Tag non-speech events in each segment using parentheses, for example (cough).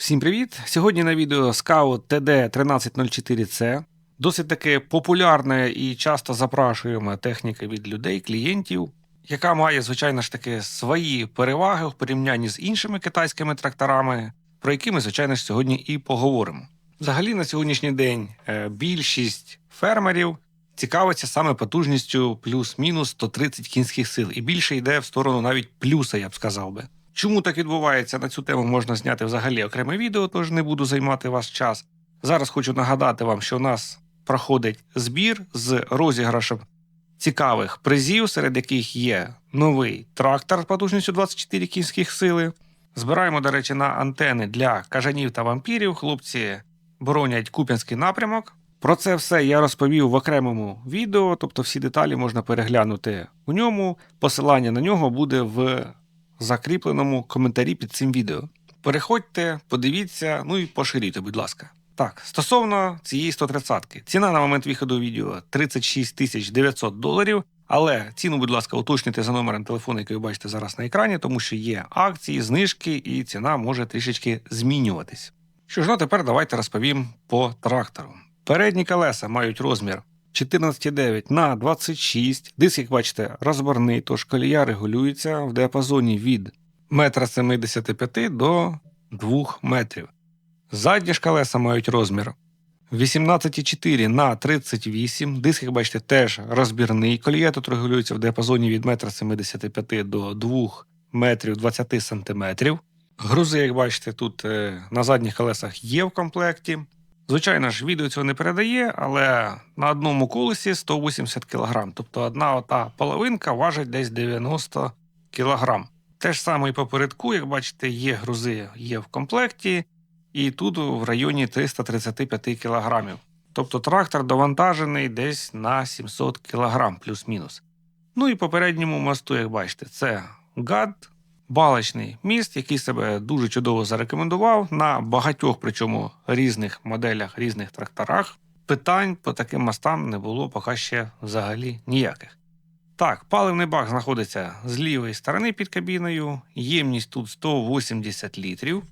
Всім привіт! Сьогодні на відео Scout TD1304C. Досить таки популярна і часто запрашуємо техніка від людей, клієнтів, яка має, звичайно ж таки, свої переваги в порівнянні з іншими китайськими тракторами, про які ми, звичайно ж, сьогодні і поговоримо. Взагалі, на сьогоднішній день е, більшість фермерів цікавиться саме потужністю плюс-мінус 130 кінських сил, і більше йде в сторону навіть плюса, я б сказав би. Чому так відбувається на цю тему можна зняти взагалі окреме відео, тож не буду займати ваш час. Зараз хочу нагадати вам, що у нас проходить збір з розіграшем цікавих призів, серед яких є новий трактор з потужністю 24 кінських сили. Збираємо, до речі, на антени для кажанів та вампірів. Хлопці боронять Куп'янський напрямок. Про це все я розповів в окремому відео, тобто всі деталі можна переглянути у ньому. Посилання на нього буде в закріпленому коментарі під цим відео. Переходьте, подивіться, ну і поширюйте, будь ласка. Так, стосовно цієї 130-ки. Ціна на момент виходу відео 36 тисяч 900 доларів. Але ціну, будь ласка, уточнюйте за номером телефону, який ви бачите зараз на екрані, тому що є акції, знижки, і ціна може трішечки змінюватись. Що ж, ну тепер давайте розповім по трактору. Передні колеса мають розмір 14,9 на 26. Диск, як бачите, розборний, тож колія регулюється в діапазоні від 1,75 м до 2 метрів. Задні ж колеса мають розмір 18,4 на 38. Диск, як бачите, теж розбірний. Колія тут регулюється в діапазоні від 1,75 м до 2 метрів 20 сантиметрів. Грузи, як бачите, тут е, на задніх колесах є в комплекті. Звичайно ж, відео цього не передає, але на одному колесі 180 кг. Тобто одна ота половинка важить десь 90 кг. Те ж саме і попередку, як бачите, є грузи є в комплекті, і тут в районі 335 кг. Тобто трактор довантажений десь на 700 кг плюс-мінус. Ну і попередньому мосту, як бачите, це гад, балочний міст, який себе дуже чудово зарекомендував на багатьох, причому різних моделях, різних тракторах. Питань по таким мостам не було поки ще взагалі ніяких. Так, паливний бак знаходиться з лівої сторони під кабіною, ємність тут 180 літрів.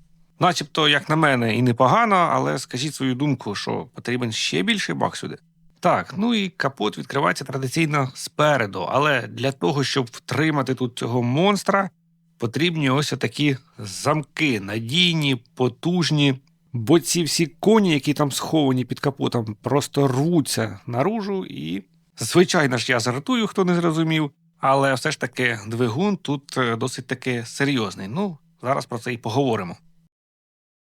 Начебто, як на мене, і непогано, але скажіть свою думку, що потрібен ще більший бак сюди. Так, ну і капот відкривається традиційно спереду, але для того, щоб втримати тут цього монстра, потрібні ось такі замки, надійні, потужні. Бо ці всі коні, які там сховані під капотом, просто рвуться наружу. І, звичайно ж, я жартую, хто не зрозумів. Але все ж таки двигун тут е, досить таки серйозний. Ну, зараз про це і поговоримо.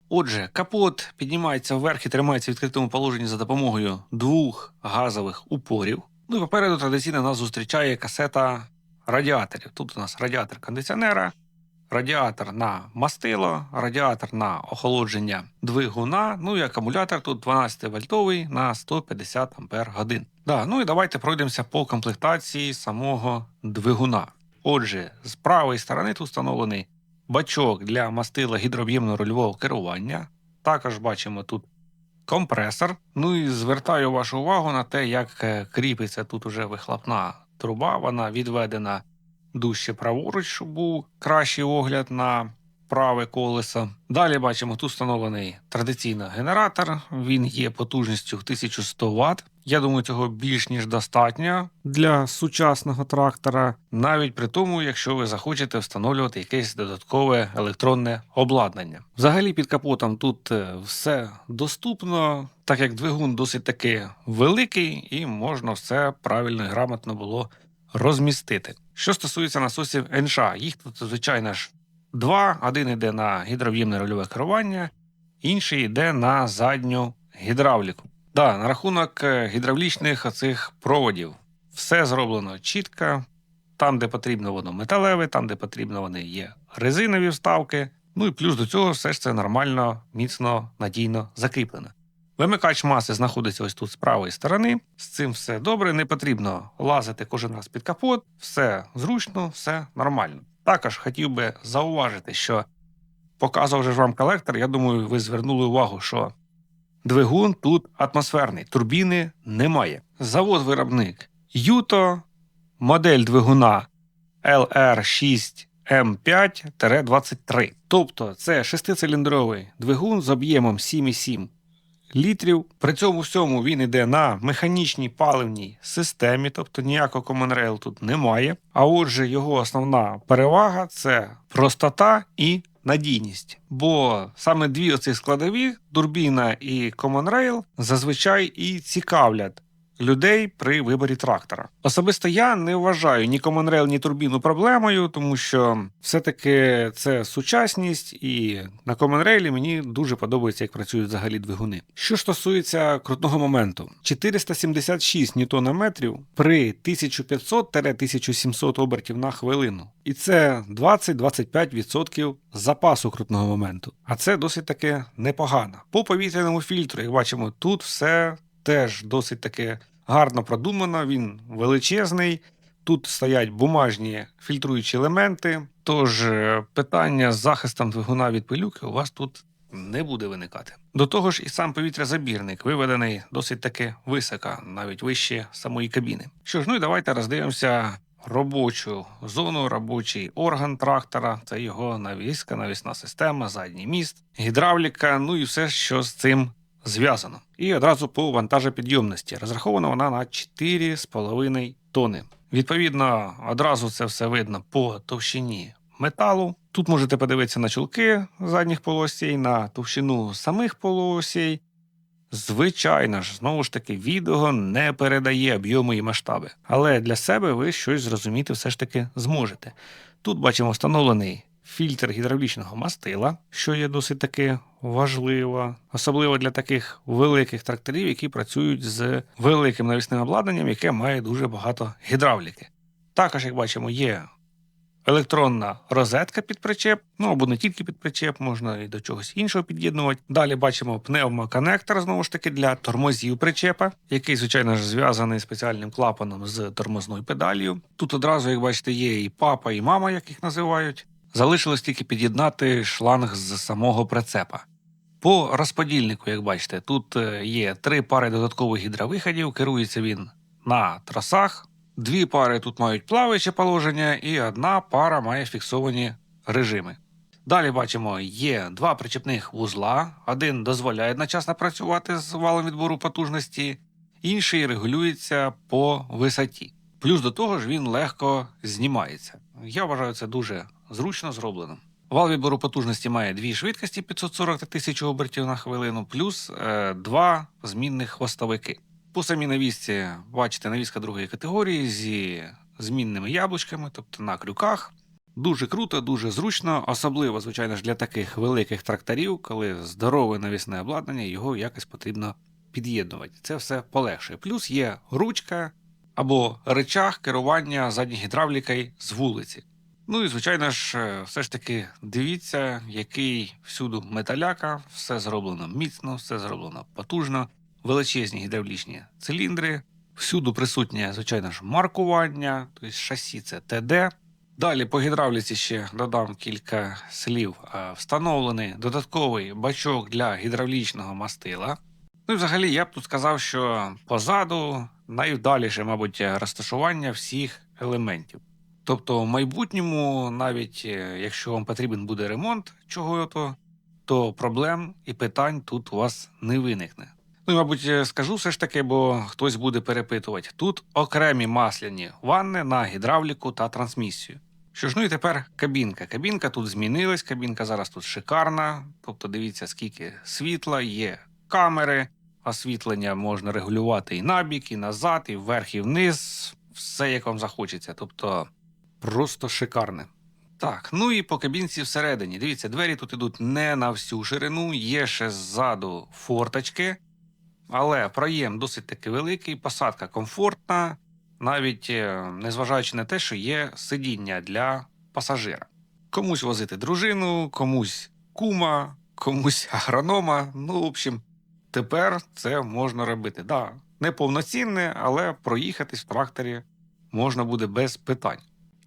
Отже, капот піднімається вверх і тримається в відкритому положенні за допомогою двох газових упорів. Ну і попереду традиційно нас зустрічає касета радіаторів. Тут у нас радіатор кондиціонера, радіатор на мастило, радіатор на охолодження двигуна, ну і акумулятор тут 12 вольтовий на 150 ампер годин. Да, ну і давайте пройдемося по комплектації самого двигуна. Отже, з правої сторони тут встановлений бачок для мастила гідрооб'ємного рульового керування. Також бачимо тут компресор. Ну і звертаю вашу увагу на те, як е, кріпиться тут уже вихлопна труба. Вона відведена дужче праворуч, щоб був кращий огляд на праве колесо. Далі бачимо, тут встановлений традиційний генератор. Він є потужністю 1100 Вт. Я думаю, цього більш ніж достатньо для сучасного трактора, навіть при тому, якщо ви захочете встановлювати якесь додаткове електронне обладнання. Взагалі під капотом тут е, все доступно, так як двигун досить таки великий, і можна все правильно і грамотно було розмістити. Що стосується насосів НШ, їх тут, звичайно ж, два. Один йде на гідров'ємне рульове керування, інший йде на задню гідравліку. Да, на рахунок е, гідравлічних цих проводів все зроблено чітко. Там, де потрібно, воно металеве, там, де потрібно, вони є резинові вставки. Ну і плюс до цього все ж це нормально, міцно, надійно закріплено. Вимикач маси знаходиться ось тут з правої сторони. З цим все добре, не потрібно лазити кожен раз під капот, все зручно, все нормально. Також хотів би зауважити, що показував же вам колектор, я думаю, ви звернули увагу, що двигун тут атмосферний, турбіни немає. Завод-виробник Юто, модель двигуна LR6 М5-23. Тобто це шестициліндровий двигун з об'ємом 7,7 літрів. При цьому всьому він йде на механічній паливній системі, тобто ніякого Common Rail тут немає. А отже, його основна перевага це простота і надійність. Бо саме дві оці складові, турбіна і Common Rail, зазвичай і цікавлять. Людей при виборі трактора. Особисто я не вважаю ні Common ні турбіну проблемою, тому що все-таки це сучасність, і на Common мені дуже подобається, як працюють взагалі двигуни. Що стосується крутного моменту, 476 ньютонометрів при 1500-1700 обертів на хвилину. І це 20-25% запасу крутного моменту. А це досить таки непогано. По повітряному фільтру, як бачимо, тут все теж досить таки гарно продумано, він величезний. Тут стоять бумажні фільтруючі елементи. Тож е, питання з захистом двигуна від пилюки у вас тут не буде виникати. До того ж, і сам повітрязабірник виведений досить таки високо, навіть вище самої кабіни. Що ж, ну і давайте роздивимося робочу зону, робочий орган трактора. Це його навіска, навісна система, задній міст, гідравліка, ну і все, що з цим зв'язано. І одразу по вантажопідйомності. Розрахована вона на 4,5 тони. Відповідно, одразу це все видно по товщині металу. Тут можете подивитися на чулки задніх полосей, на товщину самих полосей. Звичайно ж, знову ж таки, відео не передає об'єми і масштаби. Але для себе ви щось зрозуміти все ж таки зможете. Тут бачимо встановлений фільтр гідравлічного мастила, що є досить таки важливо, особливо для таких великих тракторів, які працюють з великим навісним обладнанням, яке має дуже багато гідравліки. Також, як бачимо, є електронна розетка під причеп, ну або не тільки під причеп, можна і до чогось іншого під'єднувати. Далі бачимо пневмоконектор, знову ж таки, для тормозів причепа, який, звичайно ж, зв'язаний спеціальним клапаном з тормозною педалью. Тут одразу, як бачите, є і папа, і мама, як їх називають. Залишилось тільки під'єднати шланг з самого прицепа. По розподільнику, як бачите, тут е, є три пари додаткових гідровиходів, керується він на трасах. Дві пари тут мають плаваюче положення, і одна пара має фіксовані режими. Далі бачимо, є два причепних вузла. Один дозволяє одночасно працювати з валом відбору потужності, інший регулюється по висоті. Плюс до того ж він легко знімається. Я вважаю це дуже зручно зроблено. Вал відбору потужності має дві швидкості 540 та 1000 обертів на хвилину, плюс е, два змінних хвостовики. По самій навісці бачите навіска другої категорії зі змінними яблучками, тобто на крюках. Дуже круто, дуже зручно, особливо, звичайно ж, для таких великих тракторів, коли здорове навісне обладнання, його якось потрібно під'єднувати. Це все полегшує. Плюс є ручка або речах керування задньою гідравлікою з вулиці. Ну і звичайно ж, е, все ж таки дивіться, який всюду металяка, все зроблено міцно, все зроблено потужно, величезні гідравлічні циліндри. Всюду присутнє, звичайно ж, маркування, тобто шасі це ТД. Далі по гідравліці ще додам кілька слів. Е, Встановлений додатковий бачок для гідравлічного мастила. Ну і взагалі я б тут сказав, що позаду найвдаліше, мабуть, розташування всіх елементів. Тобто, в майбутньому, навіть е, якщо вам потрібен буде ремонт чого-то, то проблем і питань тут у вас не виникне. Ну мабуть, е, скажу все ж таки, бо хтось буде перепитувати. Тут окремі масляні ванни на гідравліку та трансмісію. Що ж, ну і тепер кабінка. Кабінка тут змінилась, кабінка зараз тут шикарна. Тобто, дивіться, скільки світла, є камери, освітлення можна регулювати і набік, і назад, і вверх, і вниз. Все як вам захочеться. Тобто просто шикарне. Так, ну і по кабінці всередині. Дивіться, двері тут ідуть не на всю ширину, є ще ззаду форточки, але проєм досить таки великий, посадка комфортна, навіть е, незважаючи на те, що є сидіння для пасажира. Комусь возити дружину, комусь кума, комусь (laughs) агронома. Ну, в общем, тепер це можна робити. Да, не повноцінне, але проїхатись в тракторі можна буде без питань.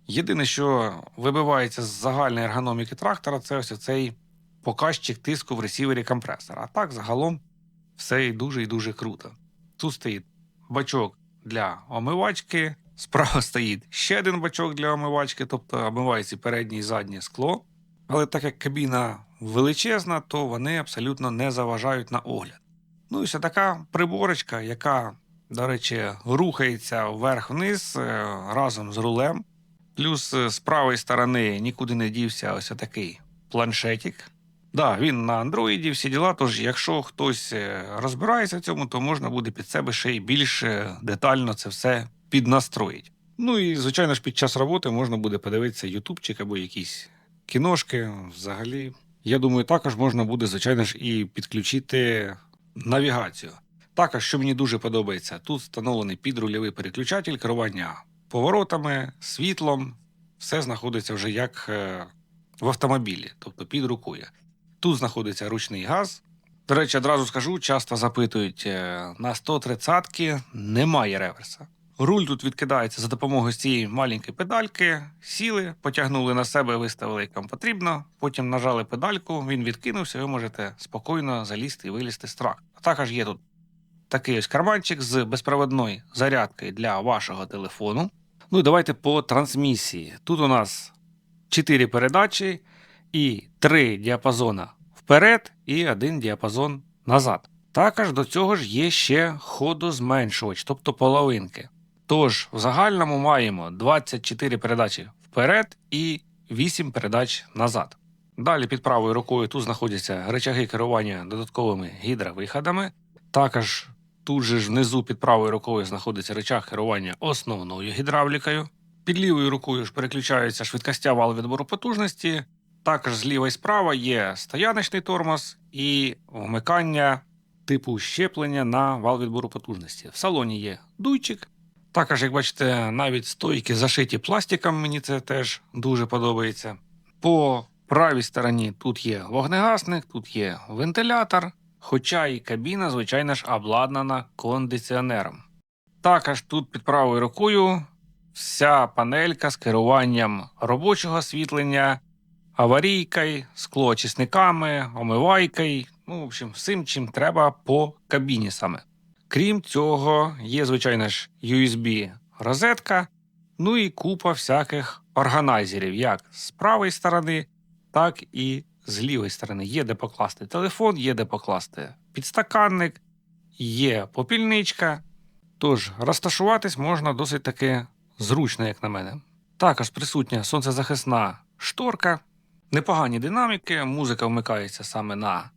Єдине, що вибивається з загальної ергономіки трактора, це ось цей показчик тиску в ресівері компресора. А так загалом все і дуже і дуже круто. Тут стоїть бачок для омивачки, справа стоїть ще один бачок для омивачки, тобто омивається переднє і заднє скло. Але так як кабіна величезна, то вони абсолютно не заважають на огляд. Ну і ще така приборочка, яка, до речі, рухається вверх-вниз е, разом з рулем. Плюс е, з правої сторони нікуди не дівся ось такий планшетик. Да, він на андроїді, всі діла. Тож, якщо хтось е, розбирається в цьому, то можна буде під себе ще й більш детально це все піднастроїть. Ну і звичайно ж, під час роботи можна буде подивитися ютубчик або якісь кіношки. Взагалі, я думаю, також можна буде, звичайно ж, і підключити навігацію. Також, що мені дуже подобається, тут встановлений підрульовий переключатель керування поворотами, світлом. Все знаходиться вже як е, в автомобілі, тобто під рукою. Тут знаходиться ручний газ. До речі, одразу скажу, часто запитують: е, на 130-ки немає реверса. Руль тут відкидається за допомогою цієї маленької педальки, сіли, потягнули на себе, виставили як вам потрібно. Потім нажали педальку, він відкинувся, ви можете спокійно залізти і вилізти з трак. А також є тут такий ось карманчик з безпроводною зарядкою для вашого телефону. Ну і давайте по трансмісії. Тут у нас 4 передачі і 3 діапазона вперед, і один діапазон назад. Також до цього ж є ще ходозменшувач, тобто половинки. Тож, в загальному маємо 24 передачі вперед і 8 передач назад. Далі під правою рукою тут знаходяться речаги керування додатковими гідровиходами. Також тут же ж внизу під правою рукою знаходиться речаг керування основною гідравлікою. Під лівою рукою ж переключаються швидкостя вал відбору потужності. Також зліва і справа є стояночний тормоз і вмикання типу щеплення на вал відбору потужності. В салоні є дуйчик. Також, як бачите, навіть стойки зашиті пластиком, мені це теж дуже подобається. По правій стороні тут є вогнегасник, тут є вентилятор, хоча і кабіна, звичайно ж, обладнана кондиціонером. Також тут під правою рукою вся панелька з керуванням робочого освітлення, аварійкою, склоочисниками, омивайкою, ну, в общем, всім, чим треба по кабіні саме. Крім цього, є, звичайно ж, USB розетка, ну і купа всяких органайзерів, як з правої сторони, так і з лівої сторони. Є де покласти телефон, є де покласти підстаканник, є попільничка. Тож розташуватись можна досить таки зручно, як на мене. Також присутня сонцезахисна шторка, непогані динаміки, музика вмикається саме на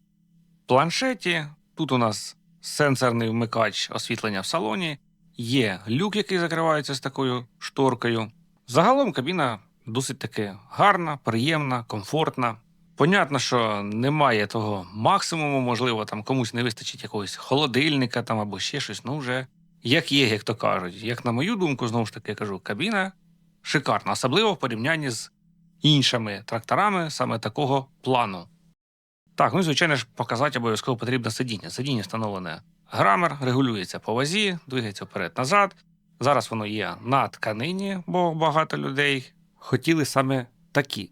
планшеті. Тут у нас сенсорний вмикач освітлення в салоні, є люк, який закривається з такою шторкою. Загалом кабіна досить таки гарна, приємна, комфортна. Понятно, що немає того максимуму, можливо, там комусь не вистачить якогось холодильника там або ще щось. Ну, вже як є, як то кажуть. Як на мою думку, знову ж таки я кажу, кабіна шикарна, особливо в порівнянні з іншими тракторами саме такого плану. Так, ну і звичайно ж показати обов'язково потрібно сидіння. Сидіння встановлене грамер, регулюється по вазі, двигається вперед-назад. Зараз воно є на тканині, бо багато людей хотіли саме такі.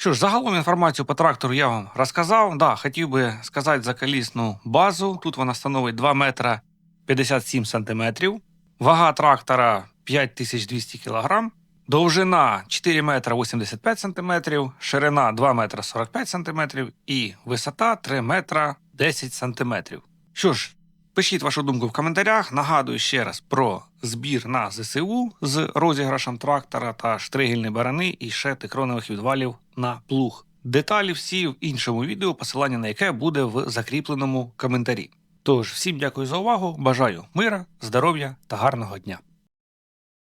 Що ж, загалом інформацію по трактору я вам розказав. Да, хотів би сказати за колісну базу. Тут вона становить 2 метра 57 сантиметрів. Вага трактора 5200 кг. Довжина 4 метра 85 сантиметрів, ширина 2 метра 45 сантиметрів і висота 3 метра 10 сантиметрів. Що ж, пишіть вашу думку в коментарях. Нагадую ще раз про збір на ЗСУ з розіграшем трактора та штригельні барани і ще тикронових відвалів на плуг. Деталі всі в іншому відео, посилання на яке буде в закріпленому коментарі. Тож, всім дякую за увагу, бажаю мира, здоров'я та гарного дня.